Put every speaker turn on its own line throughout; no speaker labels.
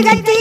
காங்கிரஸ்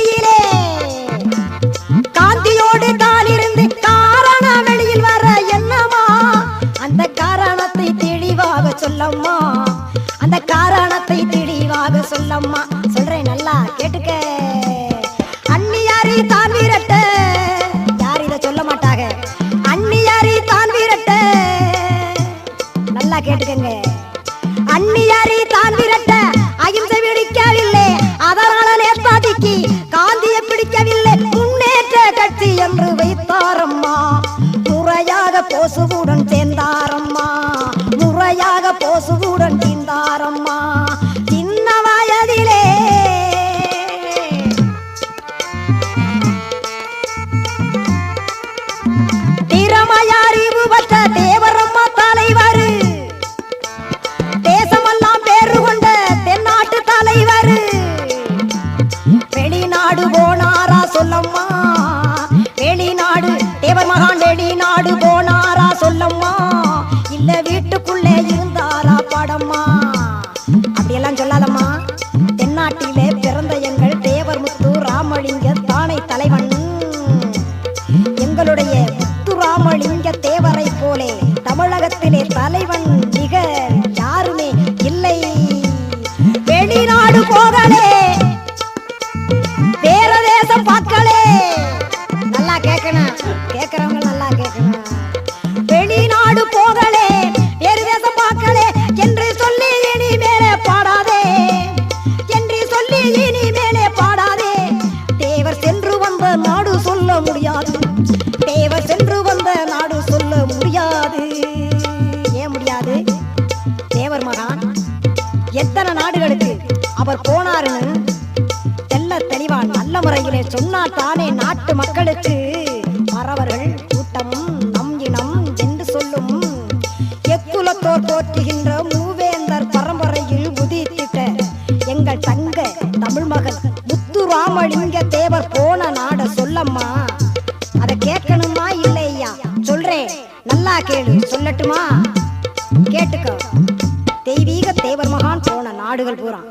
போன போறான்.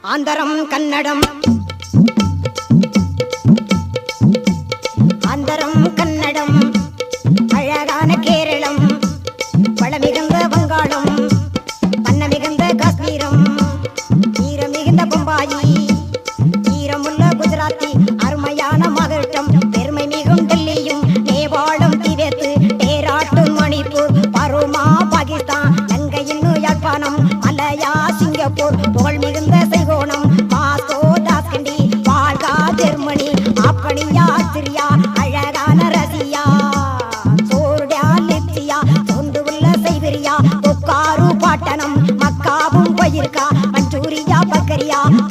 ஆந்தரம் கன்னடம். You.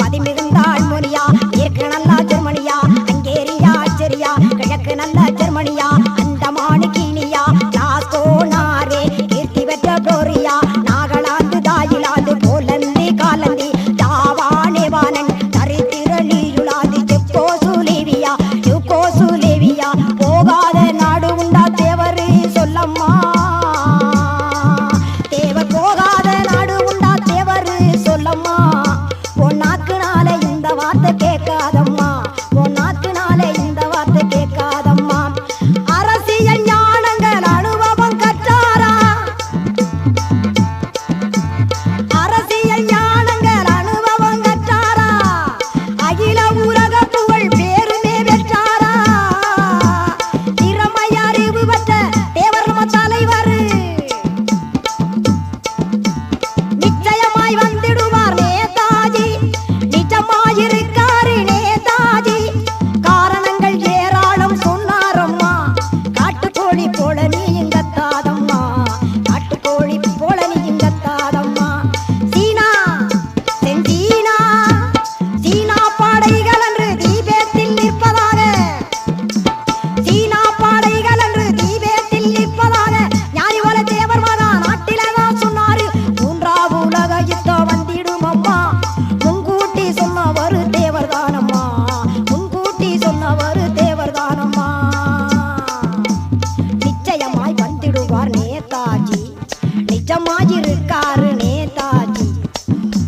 நிஜமாயிருக்காரு நேதாஜி.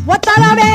ஒத்தரவே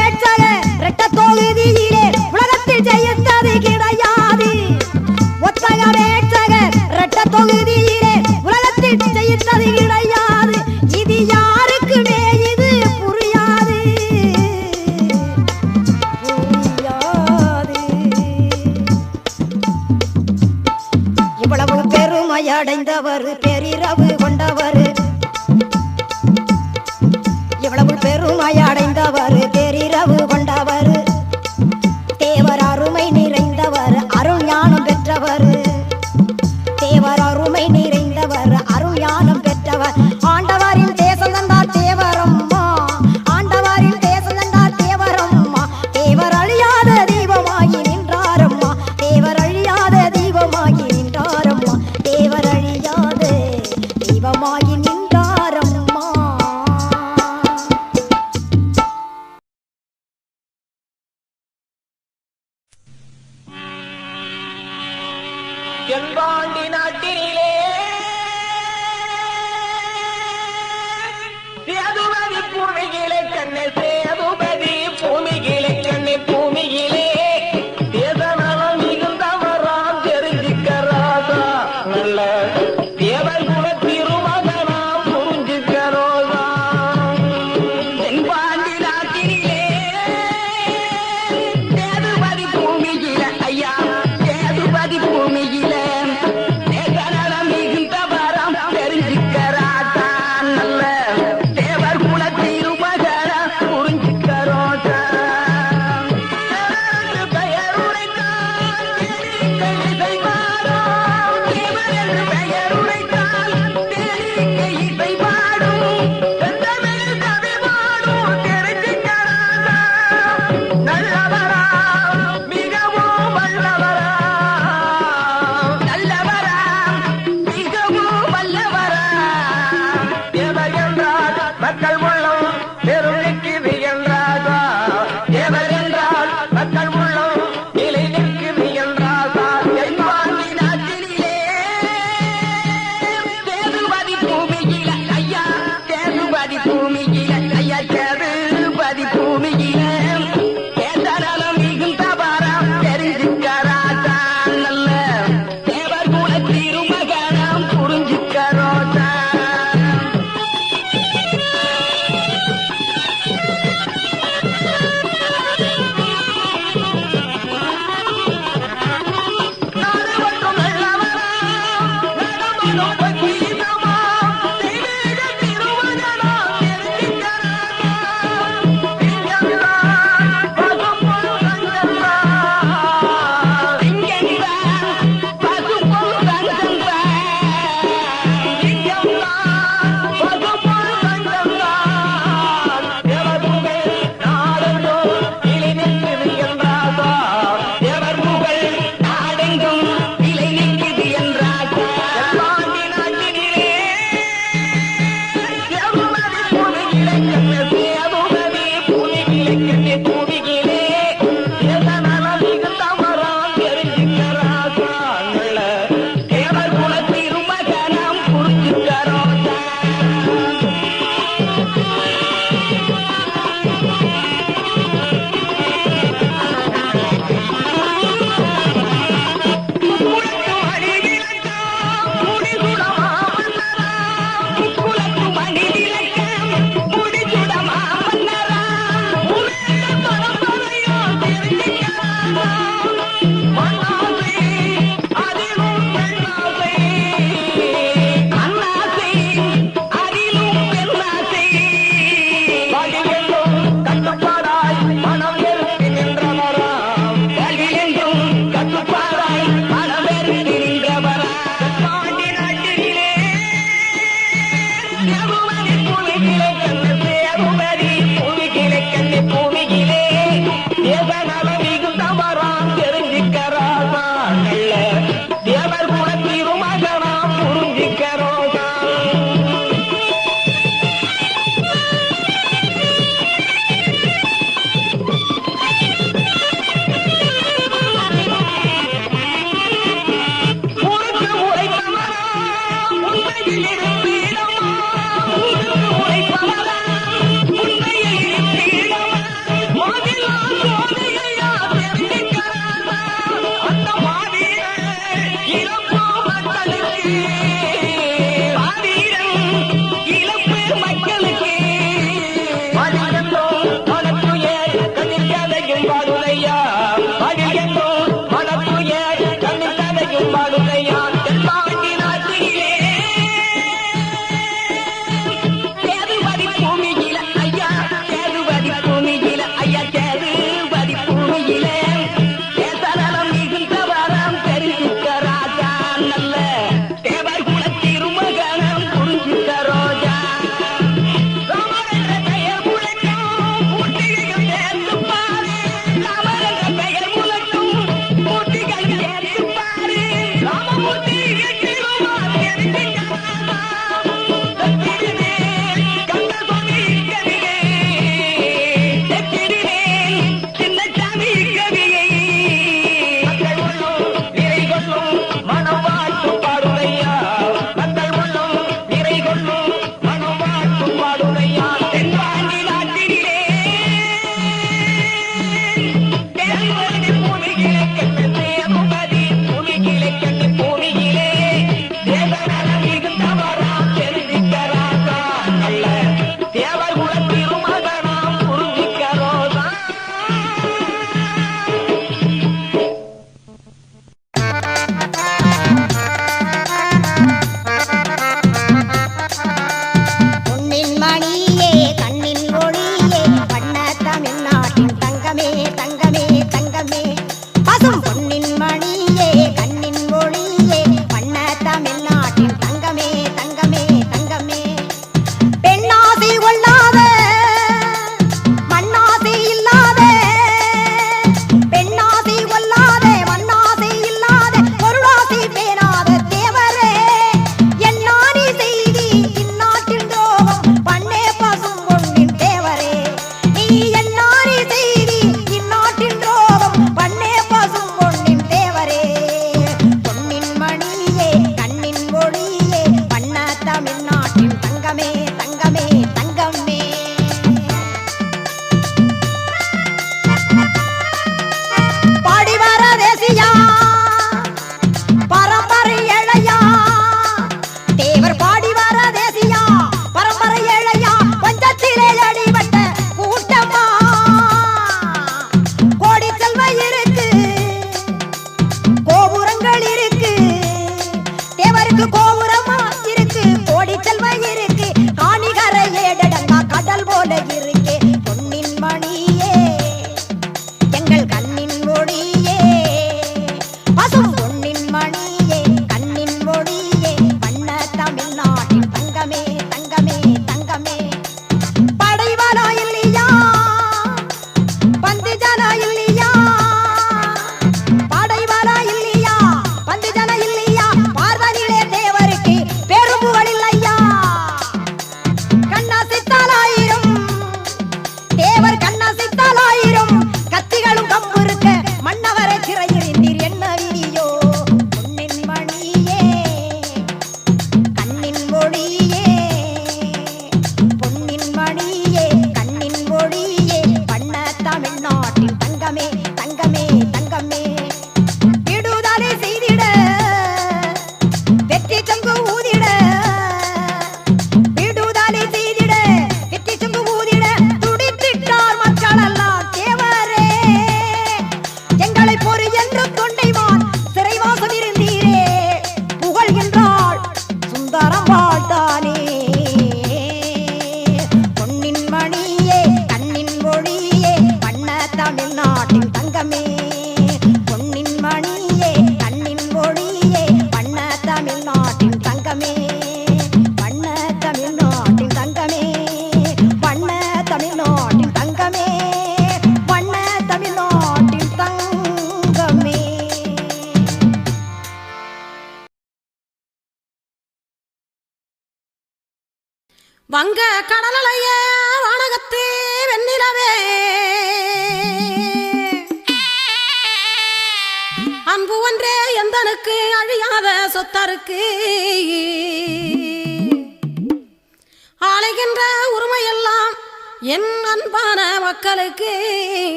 என் அன்பான மக்களுக்கு.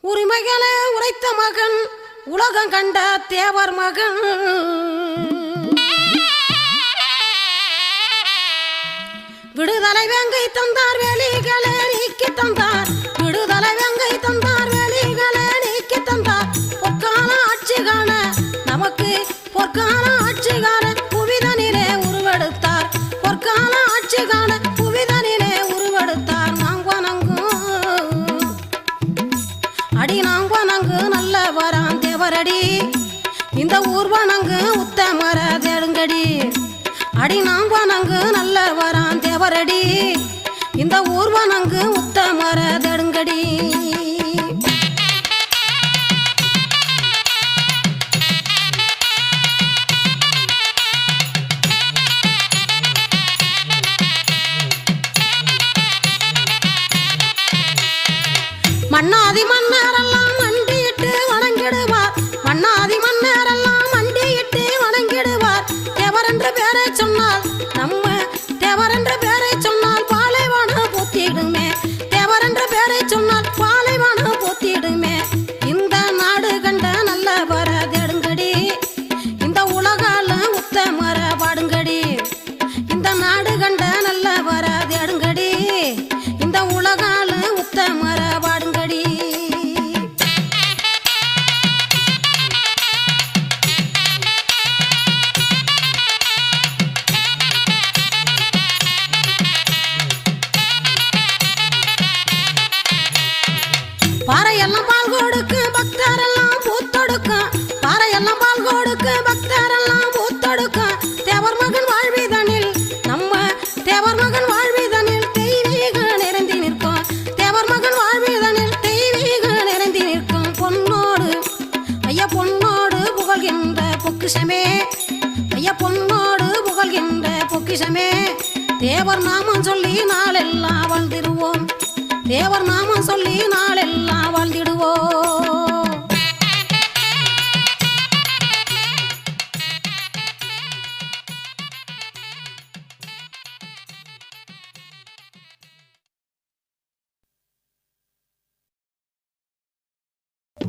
உரிமைகளை உரைத்த மகன் உலகம் கண்ட தேவர் மகன். விடுதலை வெங்கை தந்தார் வெளிகளே நீக்கி தந்தார். விடுதலை வெங்கை தந்தார் வெளிகளே நீக்கி தந்தார். பொற்கால ஆட்சி காண நமக்கு பொற்கால ஆட்சி காண அடி நாம்பானங்கு நல்ல வரான் தேவரடி. இந்த ஊர்வானங்கு உத்தமர தடுங்கடி தேவர் நாமம் சொல்லி நாளெல்லாம் வாழ்ந்திடுவோம். தேவர் நாமம் சொல்லி நாளெல்லாம் வாழ்ந்திடுவோம்.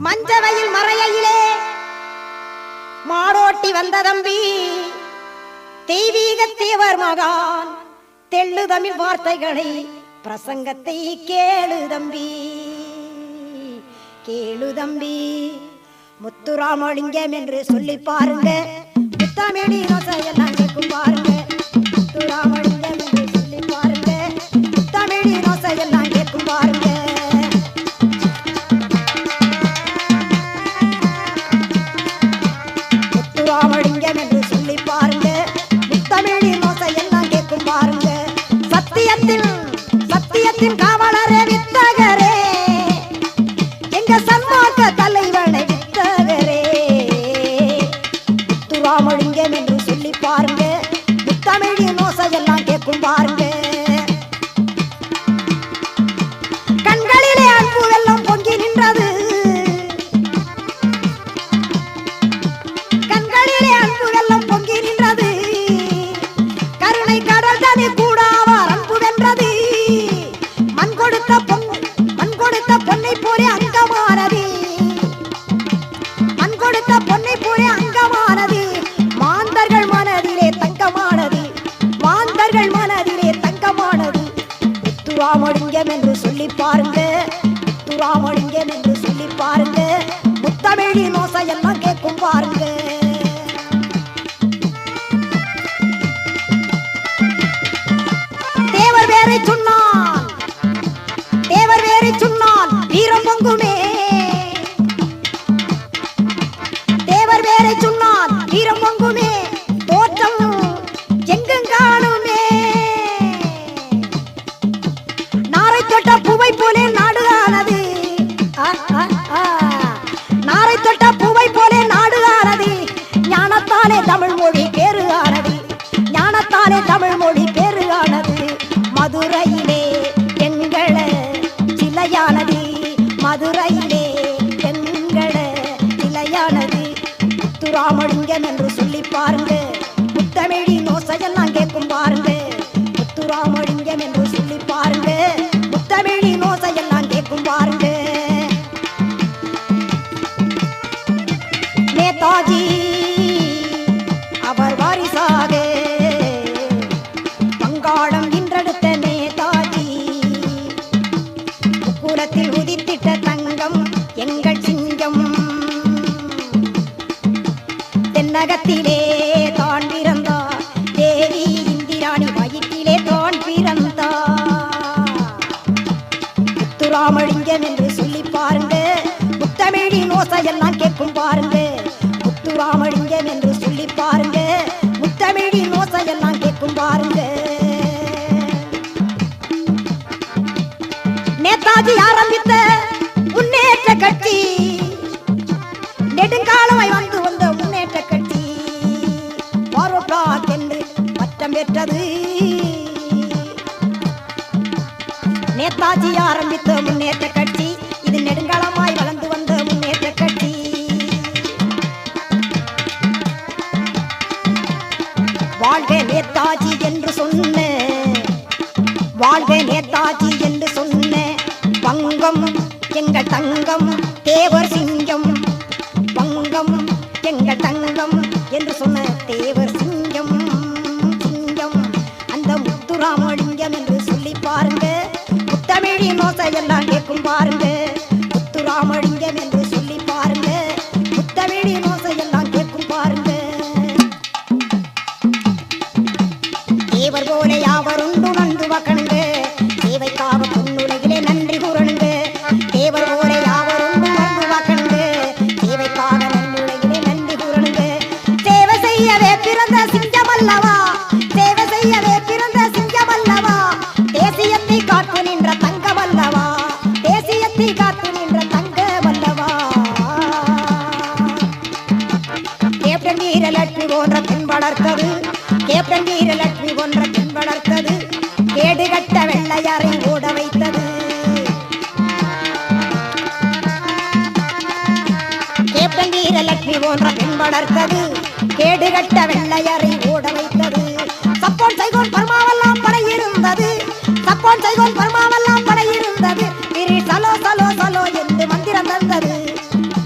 மஞ்சவையில் மறையிலே மாடோட்டி வந்த தம்பி தெய்வீக தேவர் மகான். தெள்ளு தமிழ் வார்த்தைகளை பிரசங்கத்தை கேளு தம்பி. கேளு தம்பி. முத்துராமலிங்கம் என்று சொல்லி பாருங்க. முத்தமேனி செய்கோன் செய்கோன் பர்மாவெல்லாம் இருந்தது திரு சலோ சலோ சலோ என்று மந்திரம் தந்தது.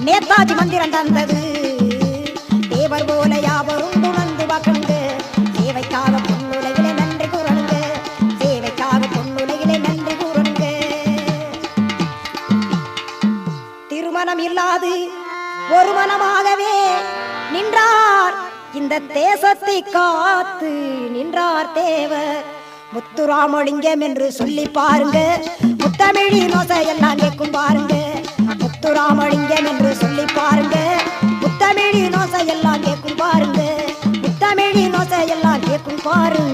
நேதாஜி மந்திரம் தந்தது. தேவர் போல யாவரும் துணந்து வகண்டு சேவைக்காக பொன்னுலகிலே நன்றி கூறணுங்க சேவைக்காக பொன்னுலகிலே நன்றி கூறணுங்க திருமணம் இல்லாது ஒரு மனமாகவே நின்றார். இந்த தேசத்தை காத்து நின்றார் தேவர். முத்துராமலிங்கம் என்று சொல்லி பாருங்க. முத்தமிழி நோசை எல்லாம் கேட்கும் பாருங்க. முத்துராமலிங்கம் என்று சொல்லி பாருங்க. முத்தமிழி நோசை எல்லாம் கேட்கும் பாருங்க. முத்தமிழி நோசை எல்லாம் கேட்கும் பாருங்க.